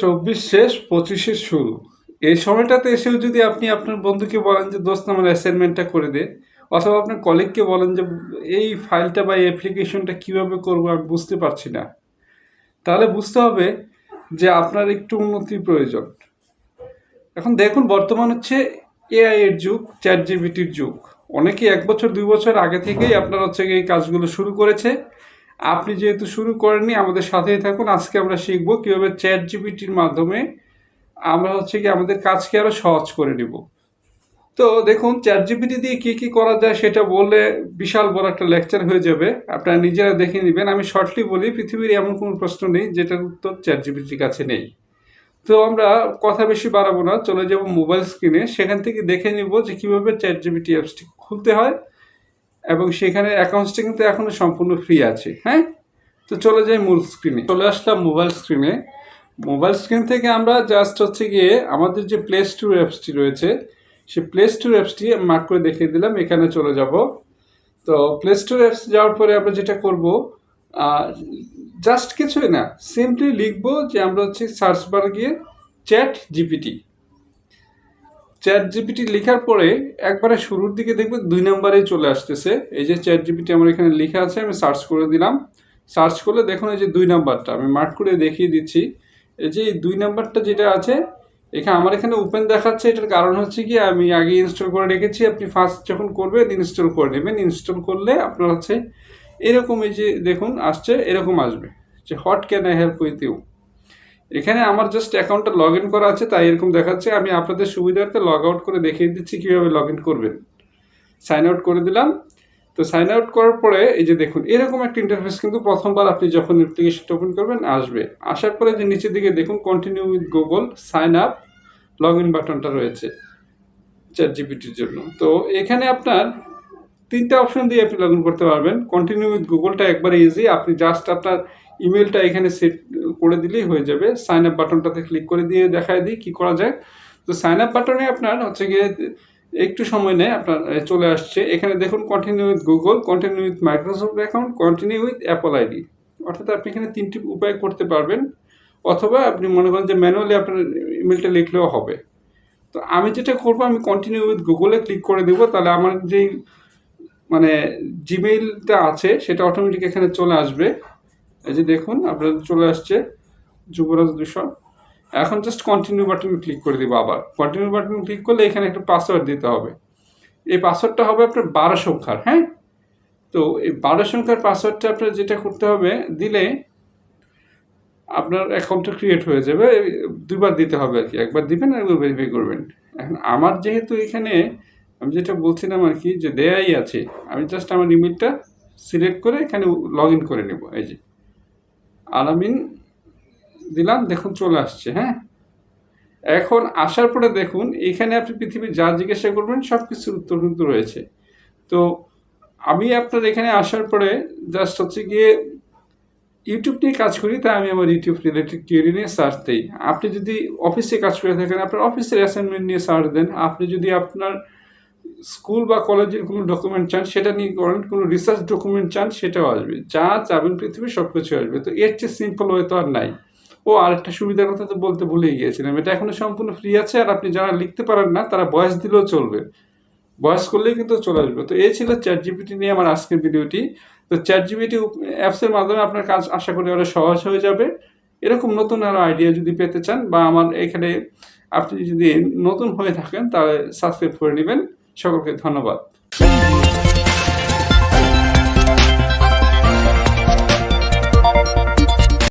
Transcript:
চব্বিশ শেষ পঁচিশের শুরু। এই সময়টাতে এসেও যদি আপনি আপনার বন্ধুকে বলেন যে, দোস্ত, আমার অ্যাসাইনমেন্টটা করে দে, অথবা আপনার কলিগকে বলেন যে, এই ফাইলটা বা এই অ্যাপ্লিকেশনটা কীভাবে করব, আমি বুঝতে পারছি না। তাহলে বুঝতে হবে যে, আপনার একটু উন্নতির প্রয়োজন। এখন দেখুন, বর্তমান হচ্ছে এআই এর যুগ চ্যাট জিবিটির যুগ। অনেকে এক বছর, দুই বছর আগে থেকেই আপনার হচ্ছে এই কাজগুলো শুরু করেছে। আপনি যেহেতু শুরু করেননি, আমাদের সাথেই থাকুন। আজকে আমরা শিখব কীভাবে চ্যাট জিবিটির মাধ্যমে আমরা হচ্ছে কি আমাদের কাজকে আরও সহজ করে নিব। তো দেখুন চ্যাট জিপিটি দিয়ে কী কী করা যায় সেটা বললে বিশাল বড় একটা লেকচার হয়ে যাবে। আপনারা নিজেরা দেখে নেবেন। আমি শর্টলি বলি, পৃথিবীর এমন কোনো প্রশ্ন নেই যেটার উত্তর চ্যাট জিপিটির কাছে নেই। তো আমরা কথা বেশি বাড়াবো না, চলে যাব মোবাইল স্ক্রিনে। সেখান থেকে দেখে নিব যে কীভাবে চ্যাট জিপিটি অ্যাপসটি খুলতে হয়। এবং সেখানে অ্যাকাউন্টসটা কিন্তু এখনও সম্পূর্ণ ফ্রি আছে হ্যাঁ? তো চলে যাই মূল স্ক্রিনে চলে আসলাম মোবাইল স্ক্রিনে মোবাইল স্ক্রিন থেকে আমরা জাস্ট হচ্ছে গিয়ে আমাদের যে প্লে স্টোর অ্যাপসটি রয়েছে সে প্লে স্টোর অ্যাপসটি মার্ক করে দেখিয়ে দিলাম, এখানে চলে যাব। তো প্লে স্টোর অ্যাপস যাওয়ার পরে আমরা যেটা করব জাস্ট কিছুই না সিম্পলি লিখব যে আমরা হচ্ছে সার্চ বার গিয়ে চ্যাট জিপিটি চ্যাট জিপিটি লেখার পরে একবারে শুরুর দিকে দেখবে দুই নম্বরেই চলে আসতেছে। এই যে চ্যাট জিপিটি আমার এখানে লেখা আছে, আমি সার্চ করে দিলাম। সার্চ করলে দেখুন এই যে দুই নাম্বারটা, আমি মার্ক করে দেখিয়ে দিচ্ছি। এই যে এই দুই নাম্বারটা যেটা আছে এখানে আমার এখানে ওপেন দেখাচ্ছে, এটার কারণ হচ্ছে কি, আমি আগে ইনস্টল করে রেখেছি, আপনি ফার্স্ট যখন করবেন ইনস্টল করে নেবেন। ইনস্টল করলে আপনার হচ্ছে এরকম এই যে দেখুন, আসছে, এরকম আসবে। যে what can I help with you এখানে আমার জাস্ট অ্যাকাউন্টটা লগ ইন করা আছে, তাই এরকম দেখাচ্ছে। আমি আপনাদের সুবিধার্থে লগ আউট করে দেখিয়ে দিচ্ছি কীভাবে লগ ইন করবেন। সাইন আউট করে দিলাম। তো সাইন আউট করার পরে, এই যে দেখুন, এরকম একটা ইন্টারফেস কিন্তু প্রথমবার আপনি যখন অ্যাপ্লিকেশনটা ওপেন করবেন, আসবে। আসার পরে যে নিচের দিকে দেখুন continue with Google sign up log in বাটনটা রয়েছে চ্যাট জিপিটির জন্য। তো এখানে আপনার তিনটা অপশন দিয়ে আপনি লগ করতে পারবেন। কন্টিনিউ উইথ গুগলটা একবারে ইজি আপনি জাস্ট আপনার ইমেলটা এখানে সেট করে দিলেই হয়ে যাবে। সাইন আপ বাটনটাতে ক্লিক করে দিয়ে দেখায় দিই কী করা যায়। তো সাইন আপ বাটনে আপনার হচ্ছে গিয়ে একটু সময় নেয়। আপনার চলে আসছে। এখানে দেখুন continue with Google continue with Microsoft account continue with Apple ID অর্থাৎ আপনি এখানে তিনটি উপায় করতে পারবেন। অথবা আপনি মনে করেন যে ম্যানুয়ালি আপনার ইমেলটা লিখলেও হবে। তো আমি যেটা করব, আমি কন্টিনিউ উইথ গুগলে ক্লিক করে দেবো। তাহলে আমার যেই মানে জিমেইলটা আছে, সেটা অটোমেটিক এখানে চলে আসবে। এই যে দেখুন আপনার চলে আসছে যুবরাজ দুশো। এখন জাস্ট কন্টিনিউ বাটন ক্লিক করে দিব আবার। কন্টিনিউ বাটন ক্লিক করলে এখানে একটা পাসওয়ার্ড দিতে হবে। এই পাসওয়ার্ডটা হবে আপনার বারো সংখ্যার হ্যাঁ? তো এই বারো সংখ্যার পাসওয়ার্ডটা আপনার যেটা করতে হবে, দিলে আপনার অ্যাকাউন্টটা ক্রিয়েট হয়ে যাবে। দুবার দিতে হবে আর কি। একবার দিবেন আর একবার ভেরিফাই করবেন। এখন আমার যেহেতু এখানে আমি যেটা বলছিলাম আর কি, যে দেয়াই আছে। আমি জাস্ট আমার ইমেলটা সিলেক্ট করে এখানে লগ ইন করে নেব, এই যে। আলামিন দিলাম, দেখুন চলে আসছে হ্যাঁ? এখন আসার পরে দেখুন, এখানে আপনি পৃথিবীর যা জিজ্ঞাসা করবেন সব কিছুর উত্তর কিন্তু রয়েছে। তো আমি আপনার এখানে আসার পরে জাস্ট হচ্ছে গিয়ে ইউটিউব নিয়ে কাজ করি, তাই আমি আমার ইউটিউব রিলেটেড কিউরি নিয়ে সার্চ দিই। আপনি যদি অফিসে কাজ করে থাকেন, আপনার অফিসের অ্যাসাইনমেন্ট নিয়ে সার্চ দেন, আপনি যদি আপনার স্কুল বা কলেজের কোনো ডকুমেন্ট চান, সেটা নিয়ে করেন কোনো রিসার্চ ডকুমেন্ট চান, সেটাও আসবে। যা চাবেন পৃথিবীর সব কিছু আসবে। তো এর চেয়ে সিম্পল হয়ে তো আর নাই। ও আরেকটা সুবিধার কথা তো বলতে ভুলেই গিয়েছিলাম। এটা এখনও সম্পূর্ণ ফ্রি আছে আর আপনি যারা লিখতে পারেন না, তারা বয়স দিলেও চলবে। বয়স করলেই কিন্তু চলে আসবে। তো এই ছিল চ্যাট জিপিটি নিয়ে আমার আজকের ভিডিওটি। তো চ্যাট জিপিটি অ্যাপসের মাধ্যমে আপনার কাজ আশা করি আরও সহজ হয়ে যাবে। এরকম নতুন আরও আইডিয়া যদি পেতে চান বা আমার এখানে আপনি যদি নতুন হয়ে থাকেন, তাহলে সাবস্ক্রাইব করে নেবেন। সকলকে ধন্যবাদ